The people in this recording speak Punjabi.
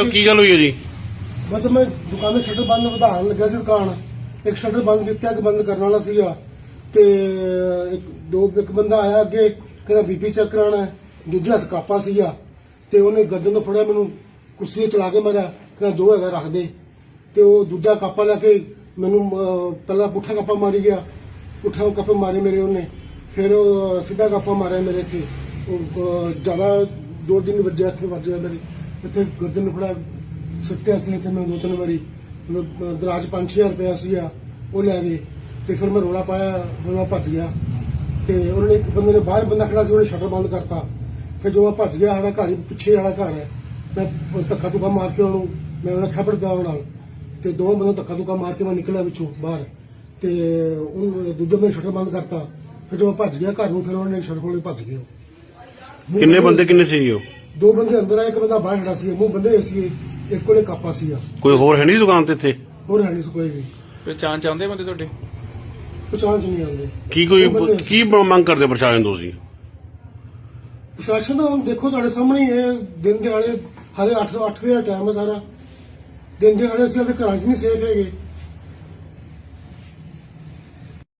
ਸਾਹਿਬ ਕੀ ਗੱਲ ਹੋਈ ਹੈ ਜੀ? ਬਸ ਮੈਂ ਦੁਕਾਨ ਦੇ ਸ਼ਟਰ ਬੰਦ ਵਧਾਉਣ ਲੱਗਿਆ ਸੀ ਦੁਕਾਨ। ਇੱਕ ਸ਼ਟਰ ਬੰਦ ਕੀਤਾ ਇੱਕ ਬੰਦ ਕਰਨ ਵਾਲਾ ਸੀਗਾ। ਤੇ ਇੱਕ ਦੋ ਇੱਕ ਬੰਦਾ ਆਇਆ ਅੱਗੇ ਕਹਿੰਦਾ ਬੀਪੀ ਚੈੱਕ ਕਰਾਉਣਾ ਦੂਜੇ ਹੱਥ ਕਾਪਾ ਸੀਗਾ। ਤੇ ਉਹਨੇ ਗਰਦਨ ਤੋਂ ਫੜਿਆ ਮੈਨੂੰ ਕੁਰਸੀ ਚਲਾ ਕੇ ਮਾਰਿਆ। ਕਹਿੰਦਾ ਜੋ ਹੈਗਾ ਰੱਖ ਦੇ। ਤੇ ਉਹ ਦੂਜਾ ਕਾਪਾ ਲੈ ਕੇ ਮੈਨੂੰ ਅਹ, ਪਹਿਲਾਂ ਪੁੱਠਾ ਕਾਪਾ ਮਾਰੀ ਗਿਆ। ਪੁੱਠਾ ਕਾਪਾ ਮਾਰੇ ਮੇਰੇ ਉਹਨੇ। ਫਿਰ ਉਹ ਸਿੱਧਾ ਕਾਪਾ ਮਾਰਿਆ ਮੇਰੇ ਇੱਥੇ। ਉਹ ਅਹ, ਜ਼ਿਆਦਾ ਜ਼ੋਰ ਦੀ ਨਹੀਂ ਵੱਜਿਆ ਇੱਥੇ ਵੱਜਿਆ ਮੇਰੇ। ਇੱਥੇ ਗਰਦਨ ਨੂੰ ਫੜਾ, ਸੁੱਟਿਆ ਸੀ ਇੱਥੇ ਮੈਂ ਦੋ ਤਿੰਨ ਵਾਰੀ। ਦਰਾਜ 5-6000 ਰੁਪਇਆ ਸੀਗਾ, ਉਹ ਲੈ ਗਏ। ਤੇ ਫਿਰ ਮੈਂ ਰੋਲਾ ਪਾਇਆ ਫਿਰ ਮੈਂ ਭੱਜ ਗਿਆ। ਤੇ ਉਹਨਾਂ ਨੇ ਇੱਕ ਬੰਦੇ ਨੇ ਬਾਹਰ ਬੰਦਾ ਖੜਾ ਸੀ, ਉਹਨੇ ਸ਼ਟਰ ਬੰਦ ਕਰਤਾ। ਫਿਰ ਜੋ ਮੈਂ ਭੱਜ ਗਿਆ, ਸਾਡਾ ਘਰ ਪਿੱਛੇ ਵਾਲਾ ਘਰ ਹੈ। ਮੈਂ ਧੱਕਾ ਧੁੱਕਾ ਮਾਰ ਕੇ ਉਹਨੂੰ, ਮੈਂ ਉਹਨਾਂ ਖੇਪੜ ਪਿਆ ਉਹਨਾਂ ਨਾਲ। ਤੇ ਦੋਵਾਂ ਬੰਦੇ ਧੱਕਾ ਧੁੱਕਾ ਮਾਰ ਕੇ ਮੈਂ ਨਿਕਲਿਆ ਵਿੱਚੋਂ ਬਾਹਰ। ਤੇ ਉਹ ਦੂਜੇ ਬੰਦੇ ਸ਼ਟਰ ਬੰਦ ਕਰਤਾ। ਫਿਰ ਜੋ ਭੱਜ ਗਿਆ ਘਰ ਨੂੰ, ਫਿਰ ਉਹਨਾਂ ਨੇ ਸ਼ਟਰ ਖੋਲੇ ਭੱਜ ਗਏ ਕਿੰਨੇ ਬੰਦੇ, ਕਿੰਨੇ ਸੀ ਉਹ? ਦੋ ਬੰਦੇ ਅੰਦਰ ਆਏ ਇੱਕ ਬੰਦਾ ਬਾਹਰ ਖੜਾ ਸੀ ਮੂੰਹ ਬੰਦੇ ਹੋਏ ਸੀ ਇੱਕ ਕੋਲੇ ਕਾਪਾ ਸੀਗਾ। ਕੋਈ ਹੋਰ ਹੈ ਨਹੀਂ ਦੁਕਾਨ ਤੇ ਇੱਥੇ? ਹੋਰ ਹੈ ਨਹੀਂ ਸੀ ਕੋਈ ਵੀ। ਪਹਿਚਾਣ ਚਾਹੁੰਦੇ ਬੰਦੇ ਤੁਹਾਡੇ? ਪਛਾਣ ਚ ਨਹੀਂ ਆਉਂਦੇ। ਕੀ ਕੋਈ ਕੀ ਮੰਗ ਕਰਦੇ ਪ੍ਰਸ਼ਾਸਨ ਤੋਂ ਜੀ ਪ੍ਰਸ਼ਾਸਨ ਦਾ ਹੁਣ ਦੇਖੋ ਤੁਹਾਡੇ ਸਾਹਮਣੇ ਹੀ ਹੈ ਦਿਨ ਦਿਹਾੜੇ ਹਾਲੇ 8 ਅੱਠ ਵਜੇ ਦਾ ਟਾਈਮ ਹੈ ਸਾਰਾ। ਦਿਨ ਦਿਹਾੜੇ ਅਸੀਂ ਆਪਣੇ ਘਰਾਂ 'ਚ ਨਹੀਂ ਸੇਫ ਹੈਗੇ।